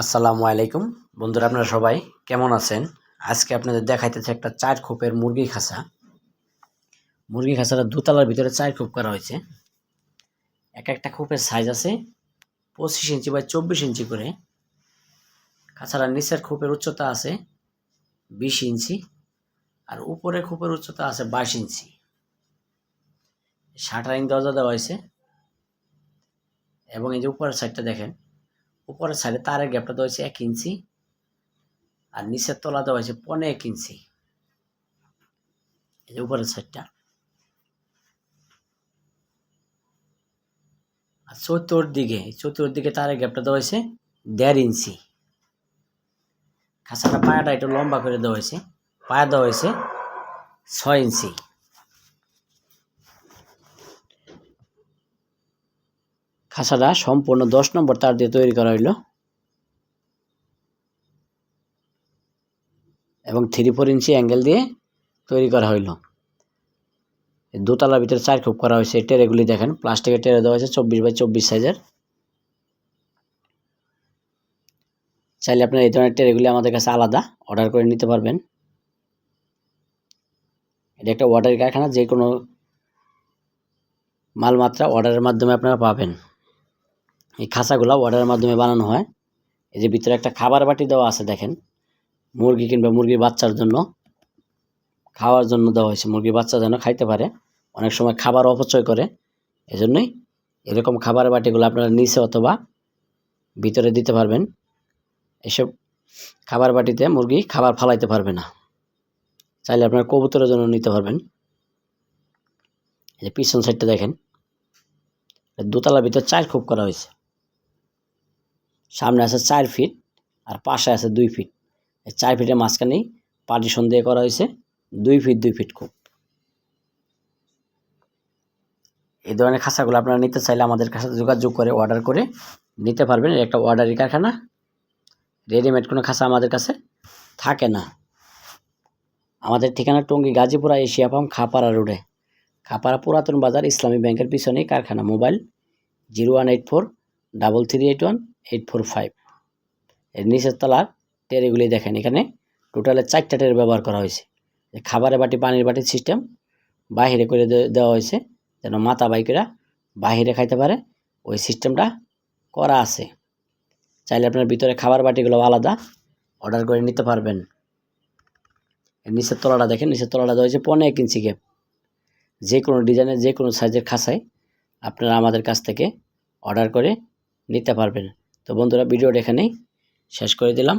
আসসালামু আলাইকুম। বন্ধুরা, আপনারা সবাই কেমন আছেন? আজকে আপনাদের দেখাইতেছে একটা চার খোপের মুরগি খাঁচা মুরগি খাঁচাটা দুতলার ভিতরে চার খোপ করা হয়েছে। এক একটা খোপের সাইজ আছে পঁচিশ ইঞ্চি বা চব্বিশ ইঞ্চি করে। খাঁচাটার নিচের খোপের উচ্চতা আছে বিশ ইঞ্চি আর উপরে খোপের উচ্চতা আছে বাইশ ইঞ্চি। শাটারিং দরজা দেওয়া হয়েছে। এবং এই যে উপরের সাইডটা দেখেন উপরের সাইডে তারের গ্যাপটা দেওয়া হয়েছে এক ইঞ্চি, আর নিচের তলা দেওয়া হয়েছে পনে এক ইঞ্চি। উপরের সাইডটা। আর চতুর্দিকে চতুর্দিকে তারের গ্যাপটা দেওয়া হয়েছে দেড় ইঞ্চি। খাঁচাটা পায়াটা একটু লম্বা করে দেওয়া হয়েছে, পায়া দেওয়া হয়েছে ছয় ইঞ্চি। খাঁচাটা সম্পূর্ণ দশ নম্বর তার দিয়ে তৈরি করা হইল। এবং থ্রি ফোর ইঞ্চি অ্যাঙ্গেল দিয়ে তৈরি করা হইল। দোতলার ভিতরে চার খুব করা হয়েছে। টেরেগুলি দেখেন, প্লাস্টিকের টেরে দেওয়া হয়েছে চব্বিশ বাই চব্বিশ সাইজের চাইলে আপনার এই ধরনের টেরেগুলি আমাদের কাছে আলাদা অর্ডার করে নিতে পারবেন। এটা একটা অর্ডারের কারখানা যে কোনো মালমাত্রা অর্ডারের মাধ্যমে আপনারা পাবেন। এই খাঁচাগুলো অর্ডারের মাধ্যমে বানানো হয়। এই যে ভিতরে একটা খাবার বাটি দেওয়া আছে, দেখেন। মুরগি কিংবা মুরগির বাচ্চার জন্য। খাওয়ার জন্য দেওয়া হয়েছে, মুরগির বাচ্চা যেন খাইতে পারে। অনেক সময় খাবার অপচয় করে। এজন্যই এরকম খাবার বাটিগুলো আপনারা নিচে অথবা ভিতরে দিতে পারবেন। এসব খাবার বাটিতে মুরগি খাবার ফালাইতে পারবে না। চাইলে আপনারা কবুতরের জন্য নিতে পারবেন। এই যে পিছন সাইডটা দেখেন। দোতলার ভিতর চার খুব করা হয়েছে। সামনে আছে চার ফিট আর পাশে আছে দুই ফিট। এই চার ফিটের মাঝখানেই পার্টিশন দিয়ে করা হয়েছে, দুই ফিট দুই ফিট খুব। এই ধরনের খাঁচাগুলো আপনারা নিতে চাইলে আমাদের কাছে যোগাযোগ করে, অর্ডার করে নিতে পারবেন। একটা অর্ডারি কারখানা, রেডিমেড কোনো খাঁচা আমাদের কাছে থাকে না। আমাদের ঠিকানা টঙ্গী গাজীপুরা এশিয়া পাম্প খাপাড়া রোডে। খাপাড়া পুরাতন বাজার ইসলামী ব্যাংকের পিছনেই কারখানা mobile zero one eight four double three eight one eight four five এর নিচের তলার টেরেগুলি দেখেন, এখানে টোটালে চারটা টের ব্যবহার করা হয়েছে। খাবারের বাটি, পানির বাটির সিস্টেম বাহিরে করে দেওয়া হয়েছে, যেন মাথা বাইকেরা বাহিরে খাইতে পারে। ওই সিস্টেমটা করা আছে। চাইলে আপনার ভিতরে খাবার বাটিগুলো আলাদা অর্ডার করে নিতে পারবেন। নিচের তলাটা দেখেন, নিচের তলাটা দেওয়া হয়েছে পনেরো এক ইঞ্চি গ্যাপ যে কোনো ডিজাইনের যে কোনো সাইজের খাঁচায় আপনারা আমাদের কাছ থেকে অর্ডার করে নিতে পারবেন। তো বন্ধুরা, ভিডিওটা এখানেই শেষ করে দিলাম।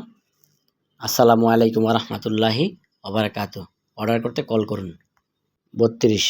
আসসালামু আলাইকুম রহমতুল্লাহি অবরাকাত অর্ডার করতে কল করুন। বত্রিশ।